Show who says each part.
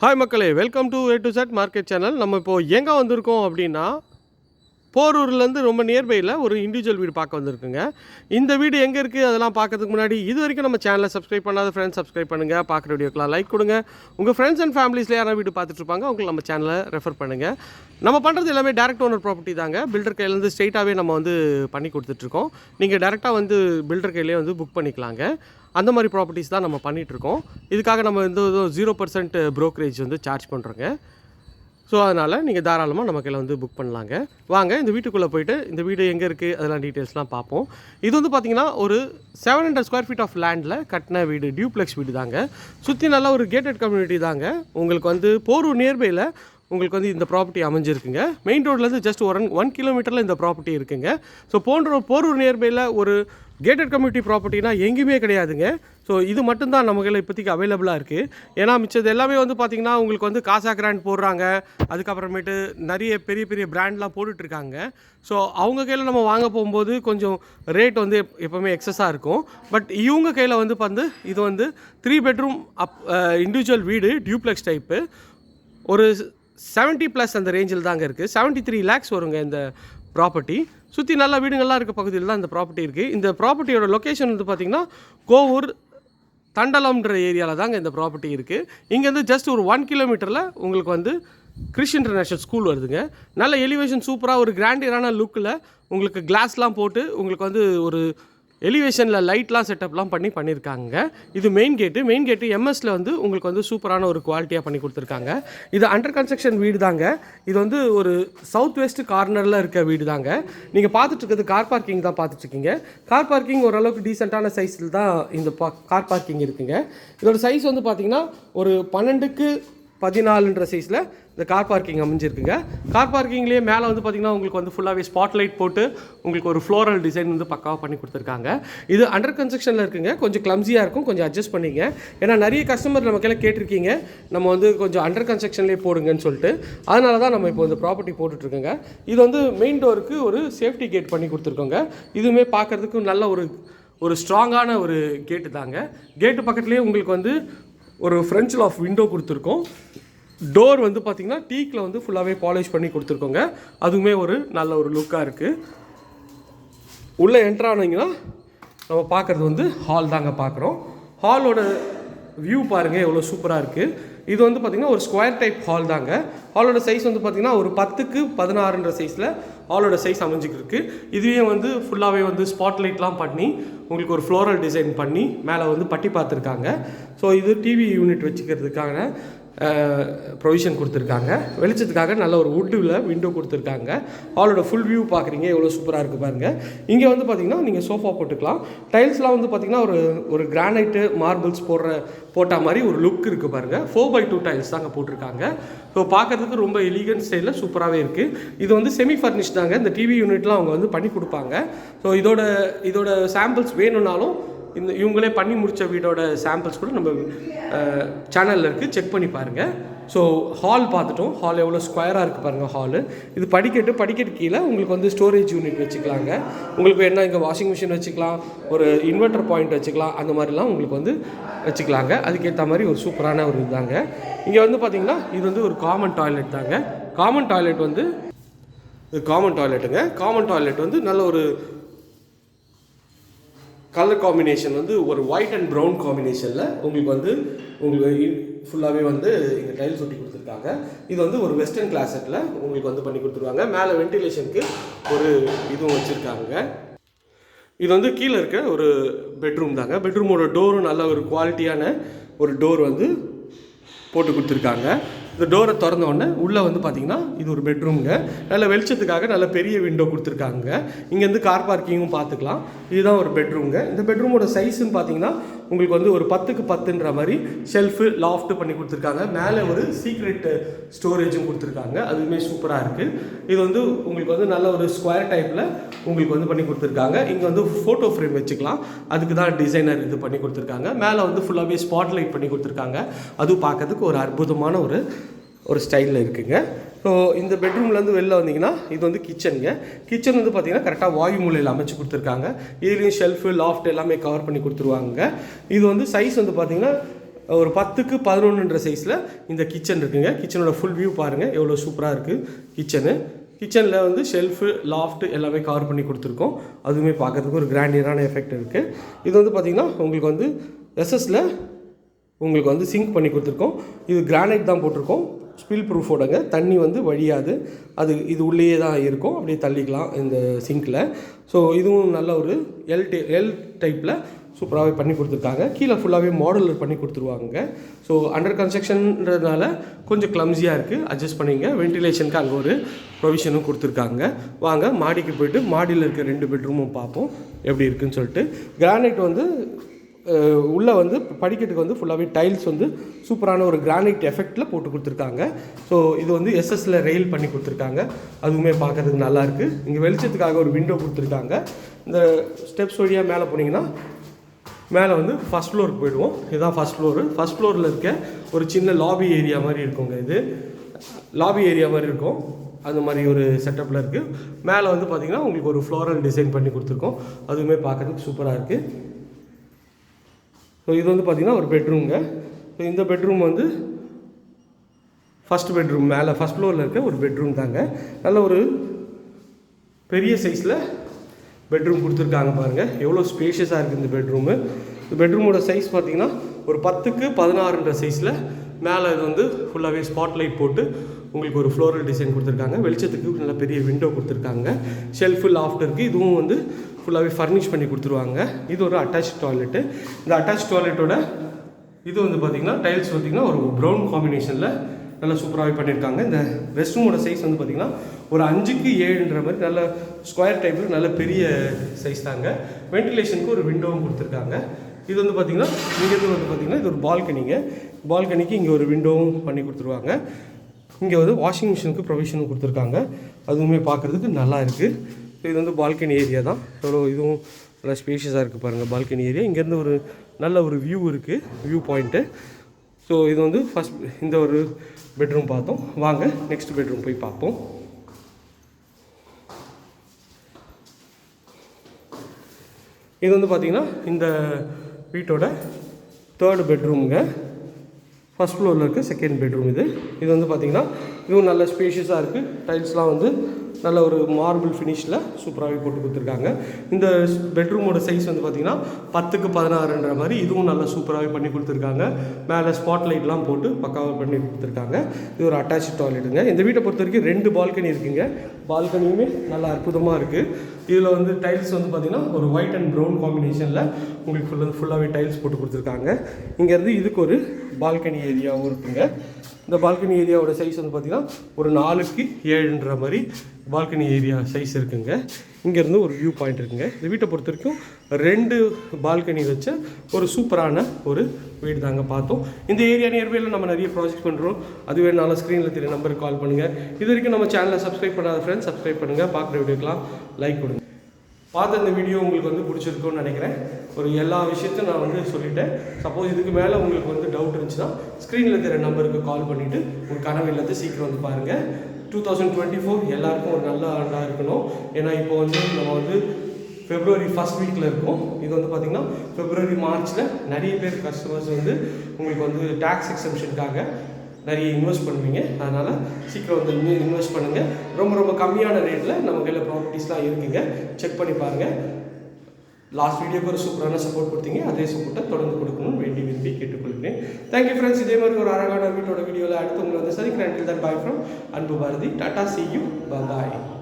Speaker 1: Hi மக்களே. Welcome to A to Z market channel நம்ம இப்போது எங்கே வந்திருக்கோம் அப்படின்னா போரூர்லேருந்து ரொம்ப நியர்பையில் ஒரு இண்டிவிஜுவல் வீடு பார்க்க வந்திருக்குங்க. இந்த வீடு எங்கே இருக்குது அதெல்லாம் பார்க்கறதுக்கு முன்னாடி இது வரைக்கும் நம்ம சேனலை சப்ஸ்கிரைப் பண்ணாத ஃப்ரெண்ட்ஸ் சப்ஸ்கிரைப் பண்ணுங்கள் பார்க்குற வீடியோக்கெலாம் லைக் கொடுங்க. உங்கள் ஃப்ரெண்ட்ஸ் அண்ட் ஃபேமிலிஸில் யாராவது வீடு பார்த்துட்ருப்பாங்க அவங்களுக்கு நம்ம சேனலை ரெஃபர் பண்ணுங்கள் நம்ம பண்ணுறது எல்லாமே டேரக்ட் ஓனர் ப்ராப்பர்ட்டி தாங்க. பில்டர் கையிலேருந்து ஸ்ட்ரெயிட்டாகவே நம்ம வந்து பண்ணி கொடுத்துட்ருக்கோம் நீங்கள் டேரெக்டாக வந்து பில்டர் கையிலே வந்து புக் பண்ணிக்கலாங்க. அந்த மாதிரி ப்ராப்பர்ட்டிஸ் தான் நம்ம பண்ணிகிட்ருக்கோம் இதுக்காக நம்ம எந்த ஜீரோ பர்சன்ட் ப்ரோக்கரேஜ் வந்து சார்ஜ் பண்ணுறோங்க ஸோ அதனால் நீங்கள் தாராளமாக நம்ம கையில் வந்து புக் பண்ணலாங்க. வாங்க இந்த வீட்டுக்குள்ளே போயிட்டு இந்த வீடு எங்கே இருக்குது அதெல்லாம் டீட்டெயில்ஸ்லாம் பார்ப்போம். இது வந்து பார்த்திங்கன்னா ஒரு seven hundred square feet of லேண்டில் கட்டின வீடு டியூப்ளெக்ஸ் வீடு தாங்க சுற்றி நல்லா ஒரு கேட்டட் கம்யூனிட்டி தாங்க. உங்களுக்கு வந்து போரூர் நியர்பையில் உங்களுக்கு வந்து இந்த ப்ராப்பர்ட்டி அமைஞ்சிருக்குங்க. மெயின் ரோட்லேருந்து ஜஸ்ட் ஒரு ஒன் கிலோமீட்டரில் இந்த ப்ராப்பர்ட்டி இருக்குங்க. ஸோ போன்ற போரூர் நியர்பையில் ஒரு கேட்டட் கம்யூனிட்டி ப்ராப்பர்ட்டினா எங்கேயுமே கிடையாதுங்க. ஸோ இது மட்டும்தான் நம்ம கையில் இப்போதைக்கு அவைலபிளாக இருக்குது ஏன்னா மிச்சது எல்லாமே வந்து பார்த்திங்கன்னா உங்களுக்கு வந்து காசா கிராண்ட் போடுறாங்க. அதுக்கப்புறமேட்டு நிறைய பெரிய பெரிய பிராண்ட்லாம் போட்டுட்ருக்காங்க. ஸோ அவங்க கையில் நம்ம வாங்க போகும்போது கொஞ்சம் ரேட் வந்து எப் எப்போவுமே எக்ஸஸாக இருக்கும். பட் இவங்க கையில் வந்து வந்து இது வந்து த்ரீ பெட்ரூம் அப் இண்டிவிஜுவல் வீடு டியூப்ளெக்ஸ் டைப்பு ஒரு செவன்ட்டி ப்ளஸ் அந்த ரேஞ்சில் தாங்க இருக்குது செவன்ட்டி த்ரீ லேக்ஸ் வருங்க இந்த ப்ராப்பர்ட்டி சுற்றி நல்ல வீடுங்கள்லாம் இருக்க பகுதியில் தான் இந்த ப்ராப்பர்ட்டி இருக்குது இந்த ப்ராப்பர்ட்டியோட லொக்கேஷன் வந்து பார்த்திங்கன்னா கோவூர் தண்டலம்ன்ற ஏரியாவில் தாங்க இந்த ப்ராப்பர்ட்டி இருக்குது இங்கேருந்து ஜஸ்ட் ஒரு ஒன் கிலோமீட்டரில் உங்களுக்கு வந்து கிறிஷ் இன்டர்நேஷ்னல் ஸ்கூல் வருதுங்க. நல்ல எலிவேஷன் சூப்பராக ஒரு கிராண்டியரான லுக்கில் உங்களுக்கு கிளாஸ்லாம் போட்டு உங்களுக்கு வந்து ஒரு எலிவேஷனில் லைட்லாம் செட்டப்லாம் பண்ணி பண்ணியிருக்காங்க இது மெயின் கேட்டு மெயின் கேட்டு எம்எஸில் வந்து உங்களுக்கு வந்து சூப்பரான ஒரு குவாலிட்டியாக பண்ணி கொடுத்துருக்காங்க. இது அண்டர் கன்ஸ்ட்ரக்ஷன் வீடு தாங்க இது வந்து ஒரு சவுத் வெஸ்ட் கார்னரில் இருக்க வீடு தாங்க நீங்கள் பார்த்துட்ருக்கிறது கார் பார்க்கிங் தான் பார்த்துட்ருக்கீங்க. கார் பார்க்கிங் ஓரளவுக்கு டீசெண்டான சைஸில் தான் இந்த பா கார் பார்க்கிங் இருக்குங்க. இதோட சைஸ் வந்து பார்த்தீங்கன்னா ஒரு பன்னெண்டுக்கு பதினாலுன்ற சைஸில் இந்த கார் பார்க்கிங் அமைஞ்சிருக்குங்க. கார் பார்க்கிங்லேயே மேலே வந்து பார்த்திங்கன்னா உங்களுக்கு வந்து ஃபுல்லாகவே ஸ்பாட் லைட் போட்டு உங்களுக்கு ஒரு ஃப்ளோரல் டிசைன் வந்து பக்காவாக பண்ணி கொடுத்துருக்காங்க. இது அண்டர் கன்ஸ்ட்ரக்ஷனில் இருக்குங்க. கொஞ்சம் கிளம்ஸியாக இருக்கும். கொஞ்சம் அட்ஜஸ்ட் பண்ணிங்க. ஏன்னா நிறைய கஸ்டமர் நமக்கெல்லாம் கேட்டிருக்கீங்க. நம்ம வந்து கொஞ்சம் அண்டர் கன்ஸ்ட்ரக்ஷன்லேயே போடுங்கன்னு சொல்லிட்டு. அதனால தான் நம்ம இப்போ இந்த ப்ராப்பர்ட்டி போட்டுட்ருக்கோங்க. இது வந்து மெயின் டோருக்கு ஒரு சேஃப்டி கேட் பண்ணி கொடுத்துருக்கோங்க. இதுவுமே பார்க்குறதுக்கு நல்ல ஒரு ஒரு ஸ்ட்ராங்கான ஒரு கேட்டு தாங்க. கேட்டு பக்கத்துலேயே உங்களுக்கு வந்து ஒரு ஃப்ரெஞ்சில் ஆஃப் விண்டோ கொடுத்துருக்கோம். டோர் வந்து பார்த்திங்கன்னா டீக்கில் வந்து ஃபுல்லாகவே பாலிஷ் பண்ணி கொடுத்துருக்கோங்க. அதுவுமே ஒரு நல்ல ஒரு லுக்காக இருக்குது உள்ளே என்ட்ரானிங்கன்னா நம்ம பார்க்குறது வந்து ஹால் தாங்க பார்க்குறோம் ஹாலோட வியூ பாருங்கள் எவ்வளோ சூப்பராக இருக்குது இது வந்து பார்த்திங்கன்னா ஒரு ஸ்கொயர் டைப் ஹால் தாங்க. ஹாலோட சைஸ் வந்து பார்த்திங்கன்னா ஒரு பத்துக்கு பதினாறுன்ற சைஸில் ஹாலோட சைஸ் அமைஞ்சிக்கிருக்கு இதுவே வந்து ஃபுல்லாகவே வந்து ஸ்பாட்லைட்லாம் பண்ணி உங்களுக்கு ஒரு ஃப்ளோரல் டிசைன் பண்ணி மேலே வந்து பட்டி பார்த்துருக்காங்க. ஸோ இது டிவி யூனிட் வச்சுக்கிறதுக்கான ப்ரொவிஷன் கொடுத்துருக்காங்க. வெளிச்சத்துக்காக நல்ல ஒரு வுட்டில் விண்டோ கொடுத்துருக்காங்க. ஹாலோட ஃபுல் வியூ பார்க்குறீங்க எவ்வளோ சூப்பராக இருக்குது பாருங்கள் இங்கே வந்து பார்த்திங்கன்னா நீங்கள் சோஃபா போட்டுக்கலாம். டைல்ஸ்லாம் வந்து பார்த்திங்கன்னா ஒரு ஒரு கிரானைட்டு மார்பிள்ஸ் போடுற போட்ட மாதிரி ஒரு லுக் இருக்குது பாருங்கள் ஃபோர் பை டூ டைல்ஸ் தாங்க போட்டிருக்காங்க. ஸோ பார்க்கறதுக்கு ரொம்ப எலிகன்ட் ஸ்டைலில் சூப்பராகவே இருக்குது இது வந்து செமி ஃபர்னிஷ் தாங்க. இந்த டிவி யூனிட்லாம் அவங்க வந்து பண்ணி கொடுப்பாங்க. ஸோ இதோட இதோட சாம்பிள்ஸ் வேணும்னாலும் இந்த இவங்களே பண்ணி முடித்த வீடோட சாம்பிள்ஸ் கூட நம்ம சேனலில் இருக்குது செக் பண்ணி பாருங்கள் ஸோ ஹால் பார்த்துட்டோம். ஹால் எவ்வளோ ஸ்கொயராக இருக்குது பாருங்கள் ஹாலு இது படிக்கட்டு படிக்கட்டு கீழே உங்களுக்கு வந்து ஸ்டோரேஜ் யூனிட் வச்சுக்கலாங்க. உங்களுக்கு என்ன இங்கே வாஷிங் மிஷின் வச்சுக்கலாம் ஒரு இன்வெர்ட்டர் பாயிண்ட் வச்சுக்கலாம் அந்த மாதிரிலாம் உங்களுக்கு வந்து வச்சுக்கலாங்க. அதுக்கேற்ற மாதிரி ஒரு சூப்பரான ஒரு இதுதாங்க இங்கே வந்து பார்த்திங்கன்னா இது வந்து ஒரு காமன் டாய்லெட் தாங்க. காமன் டாய்லெட் வந்து காமன் டாய்லெட்டுங்க காமன் டாய்லெட் வந்து நல்ல ஒரு கலர் காம்பினேஷன் வந்து ஒரு ஒயிட் அண்ட் ப்ரௌன் காம்பினேஷனில் உங்களுக்கு வந்து உங்களுக்கு ஃபுல்லாகவே வந்து இங்கே டைல்ஸ் ஒட்டி கொடுத்துருக்காங்க. இது வந்து ஒரு வெஸ்டர்ன் கிளாசெட்டில் உங்களுக்கு வந்து பண்ணி கொடுத்துருவாங்க. மேலே வென்டிலேஷனுக்கு ஒரு இதுவும் வச்சுருக்காங்க. இது வந்து கீழே இருக்க ஒரு பெட்ரூம் தாங்க. பெட்ரூமோட டோரும் நல்ல ஒரு குவாலிட்டியான ஒரு டோர் வந்து போட்டு கொடுத்துருக்காங்க. இந்த டோரை திறந்த உடனே உள்ளே வந்து பார்த்தீங்கன்னா இது ஒரு பெட்ரூம்ங்க நல்ல வெளிச்சத்துக்காக நல்ல பெரிய விண்டோ கொடுத்துருக்காங்க. இங்கேருந்து கார் பார்க்கிங்கும் பார்த்துக்கலாம் இதுதான் ஒரு பெட்ரூம்ங்க இந்த பெட்ரூமோட சைஸ்ன்னு பார்த்தீங்கன்னா உங்களுக்கு வந்து ஒரு பத்துக்கு பத்துன்ற மாதிரி ஷெல்ஃபு லாஃப்ட் பண்ணி கொடுத்துருக்காங்க. மேலே ஒரு சீக்ரெட் ஸ்டோரேஜும் கொடுத்துருக்காங்க. அதுவுமே சூப்பராக இருக்குது இது வந்து உங்களுக்கு வந்து நல்ல ஒரு ஸ்கொயர் டைப்பில் உங்களுக்கு வந்து பண்ணி கொடுத்துருக்காங்க. இங்கே வந்து ஃபோட்டோ ஃப்ரேம் வச்சுக்கலாம். அதுக்கு தான் டிசைனர் இது பண்ணி கொடுத்துருக்காங்க. மேலே வந்து ஃபுல்லாகவே ஸ்பாட் லைட் பண்ணி கொடுத்துருக்காங்க. அதுவும் பார்க்கறதுக்கு ஒரு அற்புதமான ஒரு ஒரு ஸ்டைலில் இருக்குங்க. ஸோ இந்த பெட்ரூம்லேருந்து வெளில வந்தீங்கன்னா இது வந்து கிச்சனுங்க கிச்சன் வந்து பார்த்தீங்கன்னா கரெக்டாக வாயு மூலையில் அமைச்சு கொடுத்துருக்காங்க. இதுலேயும் ஷெல்ஃபு லாஃப்ட் எல்லாமே கவர் பண்ணி கொடுத்துருவாங்க. இது வந்து சைஸ் வந்து பார்த்தீங்கன்னா ஒரு பத்துக்கு பதினொன்றுன்ற சைஸில் இந்த கிச்சன் இருக்குங்க. கிச்சனோட ஃபுல் வியூ பாருங்கள் எவ்வளோ சூப்பராக இருக்குது கிச்சனு கிச்சனில் வந்து ஷெல்ஃபு லாஃப்ட் எல்லாமே கவர் பண்ணி கொடுத்துருக்கோம். அதுவுமே பார்க்கறதுக்கு ஒரு கிராண்டியரான எஃபெக்ட் இருக்குது இது வந்து பார்த்திங்கன்னா உங்களுக்கு வந்து எஸ்எஸில் உங்களுக்கு வந்து சிங்க் பண்ணி கொடுத்துருக்கோம். இது கிரானைட் தான் போட்டிருக்கோம். ஸ்பில் ப்ரூஃபோடங்க தண்ணி வந்து வழியாது. அது இது உள்ளேயே தான் இருக்கும். அப்படியே தள்ளிக்கலாம் இந்த சிங்கில். ஸோ இதுவும் நல்ல ஒரு எல் டே எல் டைப்பில் சூப்பராகவே பண்ணி கொடுத்துருக்காங்க. கீழே ஃபுல்லாகவே மாடல் பண்ணி கொடுத்துருவாங்க ஸோ அண்டர் கன்ஸ்ட்ரக்ஷன்றதுனால கொஞ்சம் கிளம்ஸியாக இருக்குது அட்ஜஸ்ட் பண்ணிங்க. வென்டிலேஷனுக்கு அங்கே ஒரு ப்ரொவிஷனும் கொடுத்துருக்காங்க. வாங்க மாடிக்கு போயிட்டு மாடியில் இருக்க ரெண்டு பெட்ரூமும் பார்ப்போம். எப்படி இருக்குன்னு சொல்லிட்டு. கிரானைட் வந்து உள்ளே வந்து படிக்கட்டுக்கு வந்து ஃபுல்லாகவே டைல்ஸ் வந்து சூப்பரான ஒரு கிரானைட் எஃபெக்டில் போட்டு கொடுத்துருக்காங்க. ஸோ இது வந்து எஸ்எஸ்சில் ரெயில் பண்ணி கொடுத்துருக்காங்க. அதுவுமே பார்க்கறதுக்கு நல்லாயிருக்கு இங்கே வெளிச்சத்துக்காக ஒரு விண்டோ கொடுத்துருக்காங்க. இந்த ஸ்டெப்ஸ் வழியாக மேலே போனீங்கன்னா மேலே வந்து ஃபஸ்ட் ஃப்ளோருக்கு போயிடுவோம். இதுதான் ஃபஸ்ட் ஃப்ளோரு ஃபஸ்ட் ஃப்ளோரில் இருக்க ஒரு சின்ன லாபி ஏரியா மாதிரி இருக்குங்க இது. லாபி ஏரியா மாதிரி இருக்கும். அந்த மாதிரி ஒரு செட்டப்பில் இருக்குது மேலே வந்து பார்த்திங்கன்னா உங்களுக்கு ஒரு ஃப்ளோரல் டிசைன் பண்ணி கொடுத்துருக்கோம். அதுவுமே பார்க்கறதுக்கு சூப்பராக இருக்குது ஸோ இது வந்து பார்த்திங்கன்னா ஒரு பெட்ரூம்ங்க ஸோ இந்த பெட்ரூம் வந்து ஃபஸ்ட் பெட்ரூம் மேலே ஃபஸ்ட் ஃப்ளோரில் இருக்க ஒரு பெட்ரூம் தாங்க. நல்ல ஒரு பெரிய சைஸில் பெட்ரூம் கொடுத்துருக்காங்க பாருங்கள் எவ்வளோ ஸ்பேஷியஸாக இருக்குது இந்த பெட்ரூமு இந்த பெட்ரூமோட சைஸ் பார்த்தீங்கன்னா ஒரு பத்துக்கு பதினாறுன்ற சைஸில் மேலே இது வந்து ஃபுல்லாகவே ஸ்பாட் லைட் போட்டு உங்களுக்கு ஒரு ஃப்ளோரல் டிசைன் கொடுத்துருக்காங்க. வெளிச்சத்துக்கு நல்ல பெரிய விண்டோ கொடுத்துருக்காங்க. ஷெல்ஃபு லாஃப்ட் இருக்குது இதுவும் வந்து ஃபுல்லாகவே ஃபர்னிஷ் பண்ணி கொடுத்துருவாங்க. இது ஒரு அட்டாச் டாய்லெட்டு இந்த அட்டாச் டாய்லெட்டோட இது வந்து பார்த்தீங்கன்னா டைல்ஸ் பார்த்தீங்கன்னா ஒரு ப்ரௌன் காம்பினேஷனில் நல்லா சூப்பராகவே பண்ணியிருக்காங்க இந்த ரெஸ்ட் ரூமோட சைஸ் வந்து பார்த்திங்கன்னா ஒரு அஞ்சுக்கு ஏழுன்ற மாதிரி நல்ல ஸ்கொயர் டைப்பில் நல்ல பெரிய சைஸ் தாங்க. வென்டிலேஷனுக்கு ஒரு விண்டோவும் கொடுத்துருக்காங்க. இது வந்து பார்த்தீங்கன்னா இங்கேருந்து வந்து பார்த்தீங்கன்னா இது ஒரு பால்கனிங்க பால்கனிக்கு இங்கே ஒரு விண்டோவும் பண்ணி கொடுத்துருவாங்க. இங்கே வந்து வாஷிங் மிஷினுக்கு ப்ரொவிஷனும் கொடுத்துருக்காங்க. அதுவுமே பார்க்குறதுக்கு நல்லா இருக்குது இது வந்து பால்கனி ஏரியா தான். எவ்வளோ இதுவும் நல்லா ஸ்பேஷியஸாக இருக்குது பாருங்கள் பால்கனி ஏரியா. இங்கேருந்து ஒரு நல்ல ஒரு வியூ இருக்குது வியூ பாயிண்ட்டு ஸோ இது வந்து ஃபஸ்ட் இந்த ஒரு பெட்ரூம் பார்த்தோம். வாங்க நெக்ஸ்ட் பெட்ரூம் போய் பார்ப்போம். இது வந்து பார்த்திங்கன்னா இந்த வீட்டோட தேர்டு பெட்ரூமுங்க ஃபஸ்ட் ஃப்ளோரில் இருக்குது செகண்ட் பெட்ரூம் இது. இது வந்து பார்த்திங்கன்னா இதுவும் நல்ல ஸ்பேஷியஸாக இருக்குது டைல்ஸ்லாம் வந்து நல்ல ஒரு மார்பிள் ஃபினிஷில் சூப்பராகவே போட்டு கொடுத்துருக்காங்க. இந்த பெட்ரூமோட சைஸ் வந்து பார்த்திங்கன்னா பத்துக்கு பதினாறுன்ற மாதிரி இதுவும் நல்லா சூப்பராகவே பண்ணி கொடுத்துருக்காங்க. மேலே ஸ்பாட் லைட்லாம் போட்டு பக்காவாக பண்ணி கொடுத்துருக்காங்க. இது ஒரு அட்டாச் டாய்லெட்டுங்க இந்த வீட்டை பொறுத்த வரைக்கும் ரெண்டு பால்கனி இருக்குங்க. பால்கனியுமே நல்லா அற்புதமாக இருக்குது இதில் வந்து டைல்ஸ் வந்து பார்த்திங்கன்னா ஒரு ஒயிட் அண்ட் ப்ரௌன் காம்பினேஷனில் உங்களுக்கு ஃபுல்லாக ஃபுல்லாகவே டைல்ஸ் போட்டு கொடுத்துருக்காங்க. இங்கேருந்து இதுக்கு ஒரு பால்கனி ஏரியாவும் இருக்குங்க. இந்த பால்கனி ஏரியாவோட சைஸ் வந்து பார்த்திங்கன்னா ஒரு நாலுக்கு ஏழுன்ற மாதிரி பால்கனி ஏரியா சைஸ் இருக்குங்க. இங்கேருந்து ஒரு வியூ பாயிண்ட் இருக்குங்க. இந்த வீட்டை பொறுத்த வரைக்கும் ரெண்டு பால்கனி வச்ச ஒரு சூப்பரான ஒரு வீடு தாங்க பார்த்தோம். இந்த ஏரியா நியர்பையில் நம்ம நிறைய ப்ராஜெக்ட் பண்ணுறோம் அது வேணாலும் ஸ்க்ரீனில் தெரிய நம்பருக்கு கால் பண்ணுங்கள் இது வரைக்கும் நம்ம சேனலை சப்ஸ்கிரைப் பண்ணாத ஃப்ரெண்ட்ஸ் சப்ஸ்கிரைப் பண்ணுங்கள் பார்க்குற வீடியோக்கெலாம் லைக் கொடுங்க. பார்த்த இந்த வீடியோ உங்களுக்கு வந்து பிடிச்சிருக்கும்னு நினைக்கிறேன். ஒரு எல்லா விஷயத்தையும் நான் வந்து சொல்லிட்டேன். சப்போஸ் இதுக்கு மேலே உங்களுக்கு வந்து டவுட் இருந்துச்சுன்னா ஸ்க்ரீனில் இருக்கிற நம்பருக்கு கால் பண்ணிவிட்டு உங்கள் கனவு இல்லத்தை சீக்கிரம் வந்து பாருங்கள் டூ தௌசண்ட் டுவெண்ட்டி ஃபோர் எல்லாருக்கும் ஒரு நல்ல ஆண்டாக இருக்கணும். ஏன்னா இப்போ வந்து நம்ம வந்து ஃபெப்ரவரி ஃபஸ்ட் வீக்கில் இருக்கும். இது வந்து பார்த்திங்கன்னா ஃபெப்ரவரி மார்ச்சில் நிறைய பேர் கஸ்டமர்ஸ் வந்து உங்களுக்கு வந்து டேக்ஸ் எக்ஸம்ஷனுக்காக நிறைய இன்வெஸ்ட் பண்ணுவீங்க. அதனால் சீக்கிரம் வந்து இன்னும் இன்வெஸ்ட் பண்ணுங்கள் ரொம்ப ரொம்ப கம்மியான ரேட்டில் நம்ம கையில் ப்ராப்பர்ட்டிஸ்லாம் இருக்குங்க. செக் பண்ணி பாருங்கள் லாஸ்ட் வீடியோக்கு ஒரு சூப்பரான சப்போர்ட் கொடுத்தீங்க. அதே சப்போர்ட்டை தொடர்ந்து கொடுக்கணும்னு வேண்டி விரும்பி கேட்டுக்கொள்கிறேன். தேங்க்யூ ஃப்ரெண்ட்ஸ் இதே மாதிரி ஒரு அழகான வீட்டோட வீடியோவில் அடுத்து உங்களை வந்து சந்திக்கிறேன். தான் bye from Anbu Bharathi. Tata see you bye